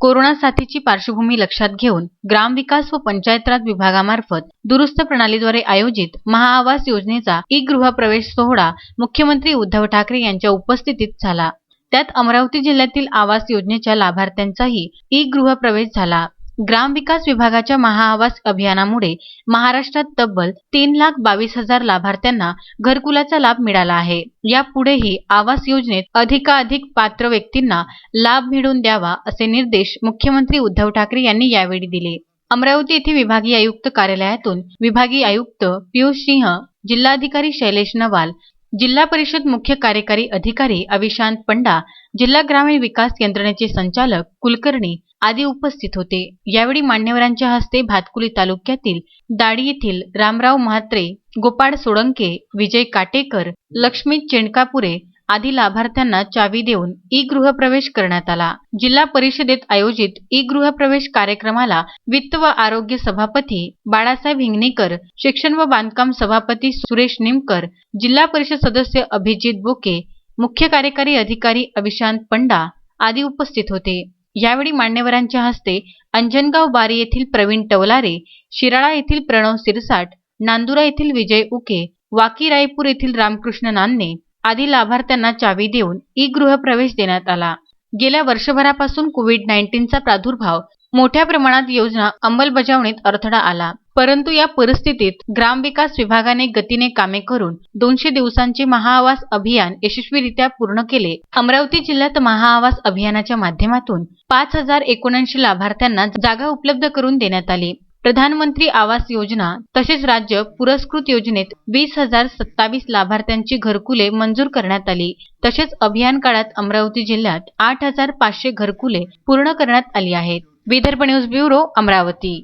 Corona साथीची पार्श्वभूमी लक्षात घेऊन ग्रामविकास व पंचायत राज विभागामार्फत दुरुस्त प्रणालीद्वारे आयोजित महाआवास योजनेचा ई गृहप्रवेश सोहळा मुख्यमंत्री उद्धव ठाकरे यांच्या उपस्थितीत झाला. त्यात अमरावती जिल्ह्यातील आवास योजनेच्या लाभार्थ्यांचाही ई गृहप्रवेश झाला. ग्रामविकास विभागाच्या महाआवास अभियानामुळे महाराष्ट्रात तब्बल तीन लाख बावीस हजार लाभार्थ्यांना घरकुलाचा लाभ मिळाला आहे. यापुढेही आवास योजनेत अधिकाधिक पात्र व्यक्तींना लाभ मिळवून द्यावा असे निर्देश मुख्यमंत्री उद्धव ठाकरे यांनी यावेळी दिले. अमरावती येथे विभागीय आयुक्त कार्यालयातून विभागीय आयुक्त पियुष सिंह जिल्हाधिकारी शैलेश नवाल जिल्हा परिषद मुख्य कार्यकारी अधिकारी अविशांत पंडा जिल्हा ग्रामीण विकास यंत्रणेचे संचालक कुलकर्णी आदी उपस्थित होते. यावेळी मान्यवरांच्या हस्ते भातकुली तालुक्यातील दाडी येथील रामराव म्हात्रे गोपाळ सोळंके विजय काटेकर लक्ष्मी चेंडकापुरे आदी लाभार्थ्यांना चावी देऊन ई गृहप्रवेश करण्यात आला. जिल्हा परिषदेत आयोजित ई गृहप्रवेश कार्यक्रमाला वित्त व आरोग्य सभापती बाळासाहेब हिंगणेकर शिक्षण व बांधकाम सभापती सुरेश निमकर जिल्हा परिषद सदस्य अभिजित बोके मुख्य कार्यकारी अधिकारी अविशांत पंडा आदी उपस्थित होते. यावेळी मान्यवरांच्या हस्ते अंजनगाव बारी येथील प्रवीण टवलारे शिराळा येथील प्रणव सिरसाट नांदुरा येथील विजय उके वाकी रायपूर येथील रामकृष्ण नान्ने आदी लाभार्थ्यांना चावी देऊन ई गृहप्रवेश देण्यात आला. गेल्या वर्षभरापासून कोविड नाईन्टीनचा प्रादुर्भाव मोठ्या प्रमाणात योजना अंमलबजावणीत अडथळा आला. परंतु या परिस्थितीत ग्रामविकास विभागाने गतीने कामे करून दोनशे दिवसांचे महाआवास अभियान यशस्वीरित्या पूर्ण केले. अमरावती जिल्ह्यात महाआवास अभियानाच्या माध्यमातून पाच हजार एकोणऐंशी लाभार्थ्यांना जागा उपलब्ध करून देण्यात आली. प्रधानमंत्री आवास योजना तसेच राज्य पुरस्कृत योजनेत वीस हजार सत्तावीस लाभार्थ्यांची घरकुले मंजूर करण्यात आली. तसेच अभियान काळात अमरावती जिल्ह्यात आठ हजार पाचशे घरकुले पूर्ण करण्यात आली आहेत. Vidarbha news bureau Amravati.